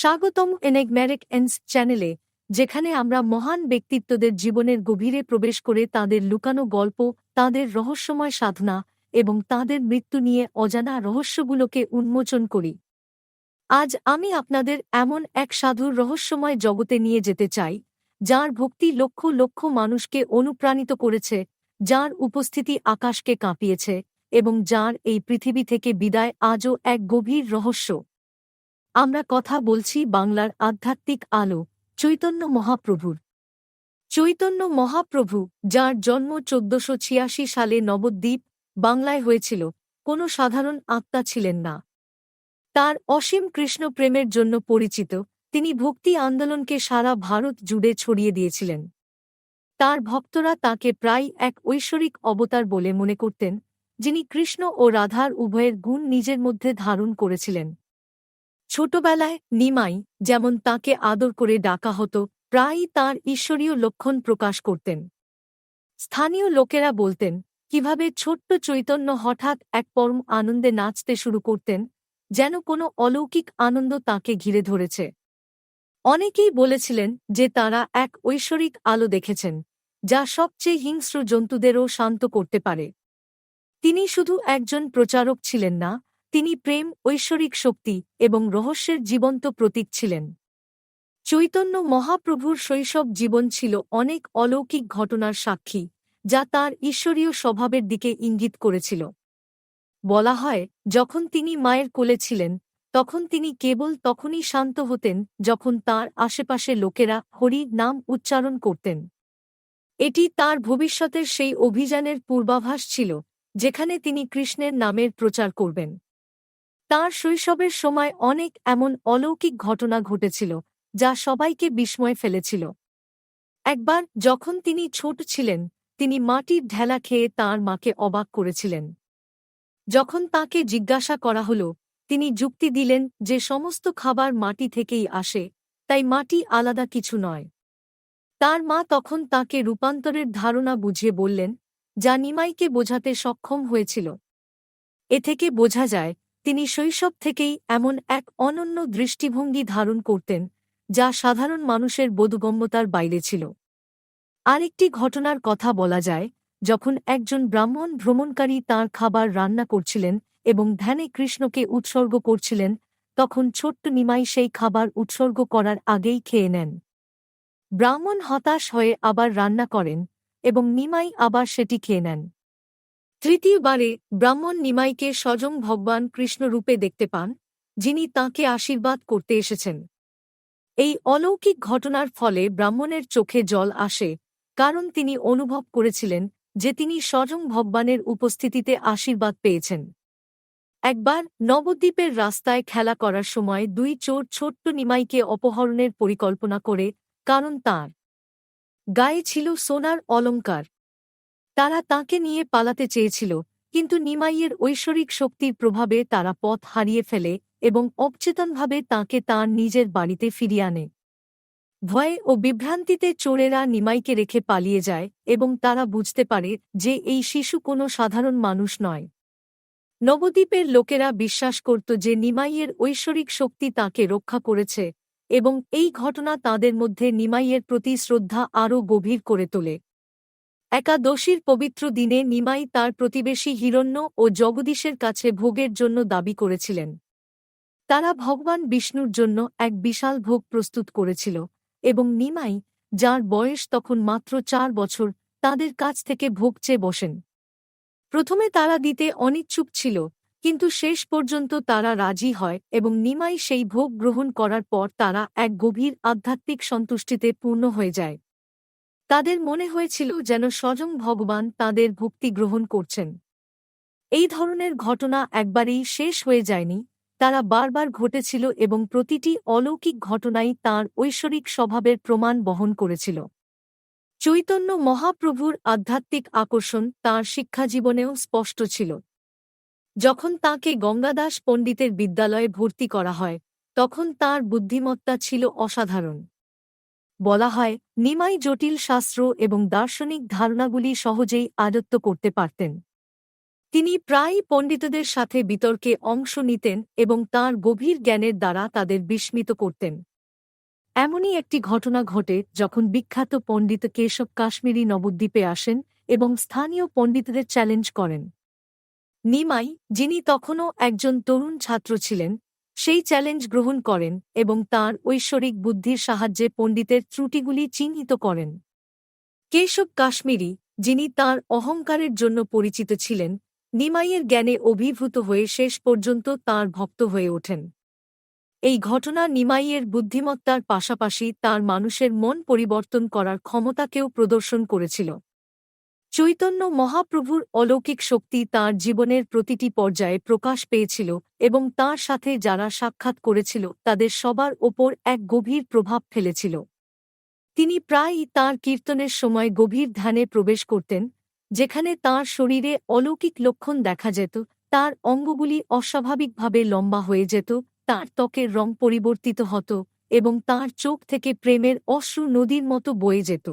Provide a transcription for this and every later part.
স্বাগতম এনেগম্যারিক এন্স চ্যানেলে, যেখানে আমরা মহান ব্যক্তিত্বদের জীবনের গভীরে প্রবেশ করে তাদের লুকানো গল্প, তাদের রহস্যময় সাধনা এবং তাদের মৃত্যু নিয়ে অজানা রহস্যগুলোকে উন্মোচন করি। আজ আমি আপনাদের এমন এক সাধুর রহস্যময় জগতে নিয়ে যেতে চাই, যার ভক্তি লক্ষ লক্ষ মানুষকে অনুপ্রাণিত করেছে, যার উপস্থিতি আকাশকে কাঁপিয়েছে এবং যার এই পৃথিবী থেকে বিদায় আজও এক গভীর রহস্য। আমরা কথা বলছি বাংলার আধ্যাত্মিক আলো, চৈতন্য মহাপ্রভুর। চৈতন্য মহাপ্রভু, যার জন্ম চোদ্দশো ছিয়াশি সালে নবদ্বীপ, বাংলায় হয়েছিল, কোনো সাধারণ আত্মা ছিলেন না। তার অসীম কৃষ্ণ প্রেমের জন্য পরিচিত, তিনি ভক্তি আন্দোলনকে সারা ভারত জুড়ে ছড়িয়ে দিয়েছিলেন। তার ভক্তরা তাকে প্রায় এক ঐশ্বরিক অবতার বলে মনে করতেন, যিনি কৃষ্ণ ও রাধার উভয়ের গুণ নিজের মধ্যে ধারণ করেছিলেন। ছোটবেলায় নিমাই যেমন তাকে আদর করে ডাকা হতো, প্রায়ই তার ঈশ্বরীয় লক্ষণ প্রকাশ করতেন। স্থানীয় লোকেরা বলতেন, কীভাবে ছোট্ট চৈতন্য হঠাৎ এক পরম আনন্দে নাচতে শুরু করতেন, যেন কোনো অলৌকিক আনন্দ তাকে ঘিরে ধরেছে। অনেকেই বলেছিলেন যে তারা এক ঐশ্বরিক আলো দেখেছেন, যা সবচেয়ে হিংস্র জন্তুদেরও শান্ত করতে পারে। তিনি শুধু একজন প্রচারক ছিলেন না তিনি প্রেম, ঐশ্বরিক শক্তি এবং রহস্যের জীবন্ত প্রতীক ছিলেন। চৈতন্য মহাপ্রভুর শৈশব জীবন ছিল অনেক অলৌকিক ঘটনার সাক্ষী, যা তার ঈশ্বরীয় স্বভাবের দিকে ইঙ্গিত করেছিল। বলা হয়, যখন তিনি মায়ের কোলে ছিলেন, তখন তিনি কেবল তখনই শান্ত হতেন যখন তার আশেপাশে লোকেরা হরি নাম উচ্চারণ করতেন। এটি তার ভবিষ্যতের সেই অভিযানের পূর্বাভাস ছিল, যেখানে তিনি কৃষ্ণের নামের প্রচার করবেন। তার শৈশবের সময় অনেক এমন অলৌকিক ঘটনা ঘটেছিল, যা সবাইকে বিস্ময় ফেলেছিল। একবার যখন তিনি ছোট ছিলেন, তিনি মাটির ঢেলা খেয়ে তাঁর মাকে অবাক করেছিলেন। যখন তাকে জিজ্ঞাসা করা হল, তিনি যুক্তি দিলেন যে সমস্ত খাবার মাটি থেকেই আসে, তাই মাটি আলাদা কিছু নয়। তার মা তখন তাকে রূপান্তরের ধারণা বুঝিয়ে বললেন, যা নিমাইকে বোঝাতে সক্ষম হয়েছিল। এ থেকে বোঝা যায় তিনি শৈশব থেকেই এমন এক অনন্য দৃষ্টিভঙ্গি ধারণ করতেন, যা সাধারণ মানুষের বোধগম্যতার বাইরে ছিল। আরেকটি ঘটনার কথা বলা যায়, যখন একজন ব্রাহ্মণ ভ্রমণকারী তার খাবার রান্না করছিলেন এবং ধ্যানে কৃষ্ণকে উৎসর্গ করছিলেন, তখন ছোট্ট নিমাই সেই খাবার উৎসর্গ করার আগেই খেয়ে নেন। ব্রাহ্মণ হতাশ হয়ে আবার রান্না করেন এবং নিমাই আবার সেটি খেয়ে নেন। তৃতীয়বারে ব্রাহ্মণ নিমাইকে স্বজং ভগবান কৃষ্ণরূপে দেখতে পান, যিনি তাঁকে আশীর্বাদ করতে এসেছেন। এই অলৌকিক ঘটনার ফলে ব্রাহ্মণের চোখে জল আসে, কারণ তিনি অনুভব করেছিলেন যে তিনি স্বজং ভগবানের উপস্থিতিতে আশীর্বাদ পেয়েছেন। একবার নবদ্বীপের রাস্তায় খেলা করার সময় দুই চোর ছোট্ট নিমাইকে অপহরণের পরিকল্পনা করে, কারণ তাঁর গায়ে ছিল সোনার অলঙ্কার। তারা তাকে নিয়ে পালাতে চেয়েছিল, কিন্তু নিমাইয়ের ঐশ্বরিক শক্তির প্রভাবে তারা পথ হারিয়ে ফেলে এবং অবচেতনভাবে তাকে তাঁর নিজের বাড়িতে ফিরিয়ে আনে। ভয়ে ও বিভ্রান্তিতে চোরেরা নিমাইকে রেখে পালিয়ে যায় এবং তারা বুঝতে পারে যে এই শিশু কোনো সাধারণ মানুষ নয়। নবদ্বীপের লোকেরা বিশ্বাস করত যে নিমাইয়ের ঐশ্বরিক শক্তি তাকে রক্ষা করেছে এবং এই ঘটনা তাদের মধ্যে নিমাইয়ের প্রতি শ্রদ্ধা আরও গভীর করে তোলে। একাদশীর পবিত্র দিনে নিমাই তার প্রতিবেশী হিরণ্য ও জগদীশের কাছে ভোগের জন্য দাবি করেছিলেন। তারা ভগবান বিষ্ণুর জন্য এক বিশাল ভোগ প্রস্তুত করেছিল এবং নিমাই, যার বয়স তখন মাত্র চার বছর, তাদের কাছ থেকে ভোগ চেয়ে বসেন। প্রথমে তারা দিতে অনিচ্ছুক ছিল, কিন্তু শেষ পর্যন্ত তারা রাজি হয় এবং নিমাই সেই ভোগ গ্রহণ করার পর তারা এক গভীর আধ্যাত্মিক সন্তুষ্টিতে পূর্ণ হয়ে যায়। তাদের মনে হয়েছিল যেন স্বয়ং ভগবান তাদের ভক্তি গ্রহণ করছেন। এই ধরনের ঘটনা একবারেই শেষ হয়ে যায়নি, তারা বারবার ঘটেছিল এবং প্রতিটি অলৌকিক ঘটনাই তার ঐশ্বরিক স্বভাবের প্রমাণ বহন করেছিল। চৈতন্য মহাপ্রভুর আধ্যাত্মিক আকর্ষণ তাঁর শিক্ষাজীবনেও স্পষ্ট ছিল। যখন তাকে গঙ্গাদাস পণ্ডিতের বিদ্যালয়ে ভর্তি করা হয়, তখন তার বুদ্ধিমত্তা ছিল অসাধারণ। বলা হয়, নিমাই জটিল শাস্ত্র এবং দার্শনিক ধারণাগুলি সহজেই আয়ত্ত করতে পারতেন। তিনি প্রায়ই পণ্ডিতদের সাথে বিতর্কে অংশ নিতেন এবং তার গভীর জ্ঞানের দ্বারা তাদের বিস্মিত করতেন। এমনই একটি ঘটনা ঘটে যখন বিখ্যাত পণ্ডিত কেশব কাশ্মীরি নবদ্বীপে আসেন এবং স্থানীয় পণ্ডিতদের চ্যালেঞ্জ করেন। নিমাই, যিনি তখনও একজন তরুণ ছাত্র ছিলেন সেই চ্যালেঞ্জ গ্রহণ করেন এবং তার ঐশ্বরিক বুদ্ধির সাহায্যে পণ্ডিতের ত্রুটিগুলি চিহ্নিত করেন। কেশব কাশ্মীরি, যিনি তার অহংকারের জন্য পরিচিত ছিলেন, নিমাইয়ের জ্ঞানে অভিভূত হয়ে শেষ পর্যন্ত তার ভক্ত হয়ে ওঠেন। এই ঘটনা নিমাইয়ের বুদ্ধিমত্তার পাশাপাশি তার মানুষের মন পরিবর্তন করার ক্ষমতাকেও প্রদর্শন করেছিল। চৈতন্য মহাপ্রভুর অলৌকিক শক্তি তার জীবনের প্রতিটি পর্যায়ে প্রকাশ পেয়েছিল এবং তার সাথে যারা সাক্ষাৎ করেছিল তাদের সবার ওপর এক গভীর প্রভাব ফেলেছিল। তিনি প্রায়ই তার কীর্তনের সময় গভীর ধ্যানে প্রবেশ করতেন, যেখানে তার শরীরে অলৌকিক লক্ষণ দেখা যেত, তার অঙ্গগুলি অস্বাভাবিকভাবে লম্বা হয়ে যেত, তার ত্বকের রং পরিবর্তিত হতো এবং তার চোখ থেকে প্রেমের অশ্রু নদীর মতো বয়ে যেত।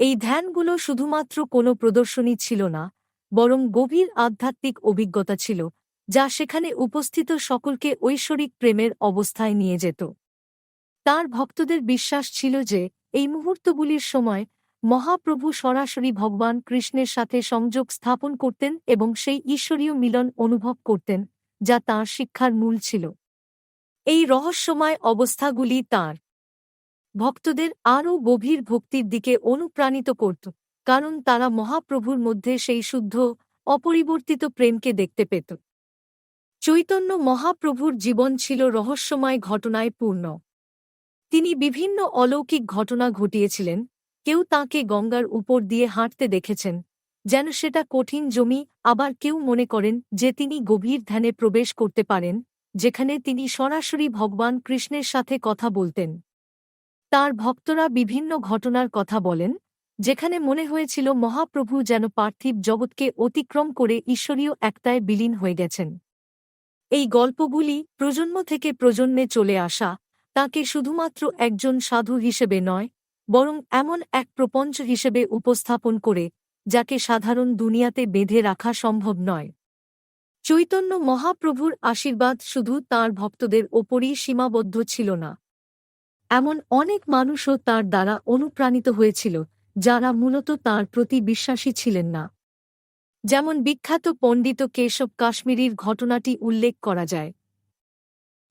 এই ধ্যানগুলো শুধুমাত্র কোনো প্রদর্শনী ছিল না, বরং গভীর আধ্যাত্মিক অভিজ্ঞতা ছিল, যা সেখানে উপস্থিত সকলকে ঐশ্বরিক প্রেমের অবস্থায় নিয়ে যেত। তার ভক্তদের বিশ্বাস ছিল যে, এই মুহূর্তগুলির সময় মহাপ্রভু সরাসরি ভগবান কৃষ্ণের সাথে সংযোগ স্থাপন করতেন এবং সেই ঈশ্বরীয় মিলন অনুভব করতেন, যা তাঁর শিক্ষার মূল ছিল। এই রহস্যময় অবস্থাগুলি তার ভক্তদের আরও গভীর ভক্তির দিকে অনুপ্রাণিত করত, কারণ তারা মহাপ্রভুর মধ্যে সেই শুদ্ধ, অপরিবর্তিত প্রেমকে দেখতে পেত। চৈতন্য মহাপ্রভুর জীবন ছিল রহস্যময় ঘটনায় পূর্ণ। তিনি বিভিন্ন অলৌকিক ঘটনা ঘটিয়েছিলেন, কেউ তাকে গঙ্গার উপর দিয়ে হাঁটতে দেখেছেন, যেন সেটা কঠিন জমি আবার কেউ মনে করেন যে তিনি গভীর ধ্যানে প্রবেশ করতে পারেন, যেখানে তিনি সরাসরি ভগবান কৃষ্ণের সাথে কথা বলতেন। তার ভক্তরা বিভিন্ন ঘটনার কথা বলেন, যেখানে মনে হয়েছিল মহাপ্রভু যেন পার্থিব জগৎকে অতিক্রম করে ঈশ্বরীয় একতায় বিলীন হয়ে গেছেন। এই গল্পগুলি প্রজন্ম থেকে প্রজন্মে চলে আসা, তাকে শুধুমাত্র একজন সাধু হিসেবে নয়, বরং এমন এক প্রপঞ্চ হিসেবে উপস্থাপন করে, যাকে সাধারণ দুনিয়াতে বেঁধে রাখা সম্ভব নয়। চৈতন্য মহাপ্রভুর আশীর্বাদ শুধু তার ভক্তদের ওপরই সীমাবদ্ধ ছিল না এমন অনেক মানুষও তার দ্বারা অনুপ্রাণিত হয়েছিল, যারা মূলত তার প্রতি বিশ্বাসী ছিলেন না। যেমন বিখ্যাত পণ্ডিত কেশব কাশ্মীরির ঘটনাটি উল্লেখ করা যায়।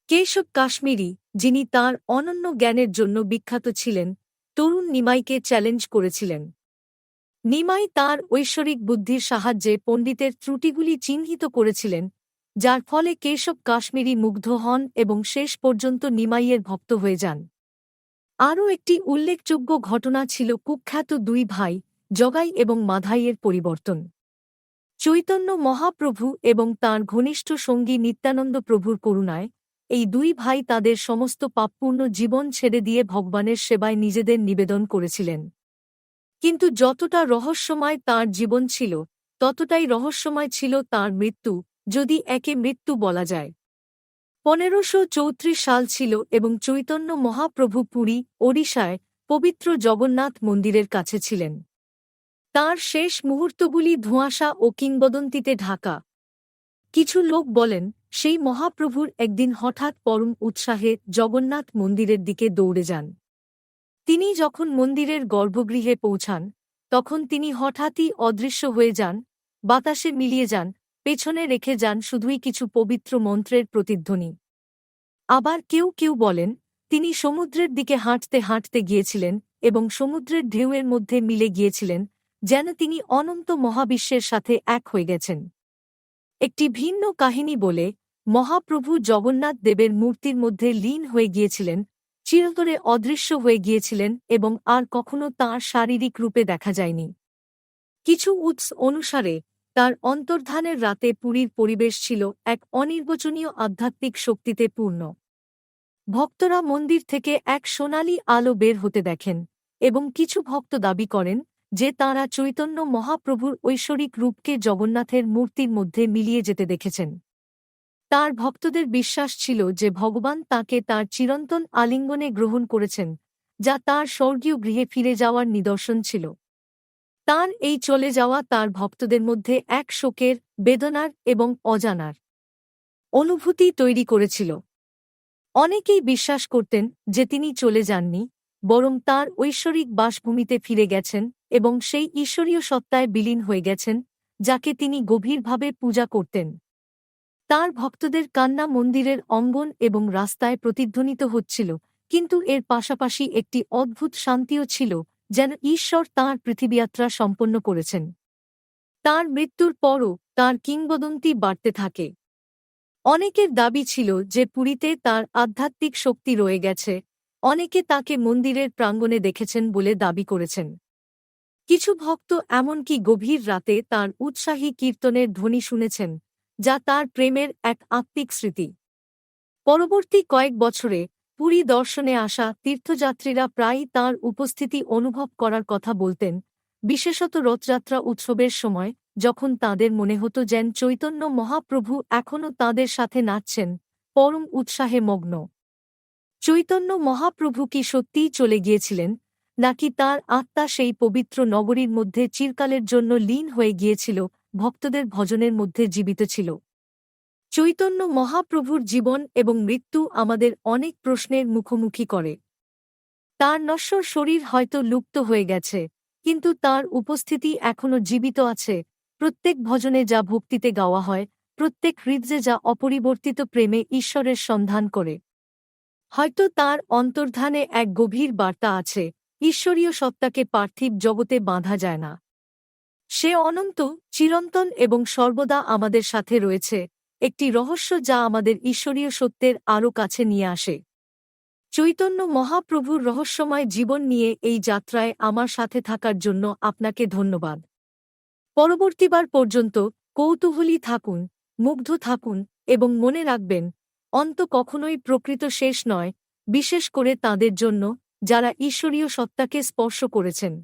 কেশব কাশ্মীরি, যিনি তার অনন্য জ্ঞানের জন্য বিখ্যাত ছিলেন, তরুণ নিমাইকে চ্যালেঞ্জ করেছিলেন। নিমাই তার ঐশ্বরিক বুদ্ধির সাহায্যে পণ্ডিতের ত্রুটিগুলি চিহ্নিত করেছিলেন, যার ফলে কেশব কাশ্মীরি মুগ্ধ হন এবং শেষ পর্যন্ত নিমাইয়ের ভক্ত হয়ে যান। আরও একটি উল্লেখযোগ্য ঘটনা ছিল কুখ্যাত দুই ভাই, জগাই এবং মাধাইয়ের পরিবর্তন। চৈতন্য মহাপ্রভু এবং তাঁর ঘনিষ্ঠ সঙ্গী নিত্যানন্দ প্রভুর করুণায়, এই দুই ভাই তাদের সমস্ত পাপপূর্ণ জীবন ছেড়ে দিয়ে ভগবানের সেবায় নিজেদের নিবেদন করেছিলেন। কিন্তু যতটা রহস্যময় তার জীবন ছিল, ততটাই রহস্যময় ছিল তার মৃত্যু, যদি একে মৃত্যু বলা যায়। পনেরোশো চৌত্রিশ সাল ছিল এবং চৈতন্য মহাপ্রভু পুরী, ওড়িশায় পবিত্র জগন্নাথ মন্দিরের কাছে ছিলেন। তার শেষ মুহূর্তগুলি ধোঁয়াশা ও কিংবদন্তিতে ঢাকা। কিছু লোক বলেন, সেই মহাপ্রভুর একদিন হঠাৎ পরম উৎসাহে জগন্নাথ মন্দিরের দিকে দৌড়ে যান। তিনি যখন মন্দিরের গর্ভগৃহে পৌঁছান, তখন তিনি হঠাৎই অদৃশ্য হয়ে যান, বাতাসে মিলিয়ে যান পেছনে রেখে যান শুধুই কিছু পবিত্র মন্ত্রের প্রতিধ্বনি। আবার কেউ কেউ বলেন, তিনি সমুদ্রের দিকে হাঁটতে হাঁটতে গিয়েছিলেন এবং সমুদ্রের ঢেউয়ের মধ্যে মিলে গিয়েছিলেন, যেন তিনি অনন্ত মহাবিশ্বের সাথে এক হয়ে গেছেন। একটি ভিন্ন কাহিনী বলে, মহাপ্রভু জগন্নাথ দেবের মূর্তির মধ্যে লীন হয়ে গিয়েছিলেন, চিরতরে অদৃশ্য হয়ে গিয়েছিলেন এবং আর কখনো তাঁর শারীরিক রূপে দেখা যায়নি। কিছু উৎস অনুসারে তার অন্তর্ধানের রাতে পুরীর পরিবেশ ছিল এক অনির্বচনীয় আধ্যাত্মিক শক্তিতে পূর্ণ। ভক্তরা মন্দির থেকে এক সোনালি আলো বের হতে দেখেন এবং কিছু ভক্ত দাবি করেন যে তাঁরা চৈতন্য মহাপ্রভুর ঐশ্বরিক রূপকে জগন্নাথের মূর্তির মধ্যে মিলিয়ে যেতে দেখেছেন। তার ভক্তদের বিশ্বাস ছিল যে ভগবান তাকে তার চিরন্তন আলিঙ্গনে গ্রহণ করেছেন, যা তার স্বর্গীয় গৃহে ফিরে যাওয়ার নিদর্শন ছিল। তার এই চলে যাওয়া তার ভক্তদের মধ্যে এক শোকের, বেদনার এবং অজানার অনুভূতি তৈরি করেছিল। অনেকেই বিশ্বাস করতেন যে তিনি চলে যাননি, বরং তার ঐশ্বরিক বাসভূমিতে ফিরে গেছেন এবং সেই ঈশ্বরীয় সত্তায় বিলীন হয়ে গেছেন, যাকে তিনি গভীরভাবে পূজা করতেন। তার ভক্তদের কান্না মন্দিরের অঙ্গন এবং রাস্তায় প্রতিধ্বনিত হচ্ছিল, কিন্তু এর পাশাপাশি একটি অদ্ভুত শান্তিও ছিল যেন ঈশ্বর তাঁর পৃথিবীযাত্রা সম্পন্ন করেছেন। তার মৃত্যুর পরও তার কিংবদন্তি বাড়তে থাকে। অনেকের দাবি ছিল যে পুরীতে তার আধ্যাত্মিক শক্তি রয়ে গেছে, অনেকে তাকে মন্দিরের প্রাঙ্গণে দেখেছেন বলে দাবি করেছেন। কিছু ভক্ত এমনকি গভীর রাতে তার উৎসাহী কীর্তনের ধ্বনি শুনেছেন, যা তার প্রেমের এক আত্মিক স্মৃতি। পরবর্তী কয়েক বছরে পুরী দর্শনে আসা তীর্থযাত্রীরা প্রায়ই তার উপস্থিতি অনুভব করার কথা বলতেন, বিশেষত রথযাত্রা উৎসবের সময়, যখন তাদের মনে হতো যেন চৈতন্য মহাপ্রভু এখনও তাদের সাথে নাচছেন, পরম উৎসাহে মগ্ন। চৈতন্য মহাপ্রভু কি সত্যিই চলে গিয়েছিলেন, নাকি তার আত্মা সেই পবিত্র নগরীর মধ্যে চিরকালের জন্য লীন হয়ে গিয়েছিল, ভক্তদের ভজনের মধ্যে জীবিত ছিল? চৈতন্য মহাপ্রভুর জীবন এবং মৃত্যু আমাদের অনেক প্রশ্নের মুখোমুখি করে। তার নশ্বর শরীর হয়তো লুপ্ত হয়ে গেছে, কিন্তু তার উপস্থিতি এখনও জীবিত আছে। প্রত্যেক ভজনে যা ভক্তিতে গাওয়া হয়, প্রত্যেক হৃদয়ে যা অপরিবর্তিত প্রেমে ঈশ্বরের সন্ধান করে। হয়তো তার অন্তর্ধানে এক গভীর বার্তা আছে, ঈশ্বরীয় সত্তাকে পার্থিব জগতে বাঁধা যায় না। সে অনন্ত, চিরন্তন এবং সর্বদা আমাদের সাথে রয়েছে। একটি রহস্য যা আমাদের ঈশ্বরীয় সত্যের আরও কাছে নিয়ে আসে। চৈতন্য মহাপ্রভুর রহস্যময় জীবন নিয়ে এই যাত্রায় আমার সাথে থাকার জন্য আপনাকে ধন্যবাদ। পরবর্তীবার পর্যন্ত কৌতূহলী থাকুন, মুগ্ধ থাকুন এবং মনে রাখবেন, অন্ত কখনোই প্রকৃত শেষ নয়, বিশেষ করে তাদের জন্য, যারা ঈশ্বরীয় সত্তাকে স্পর্শ করেছেন।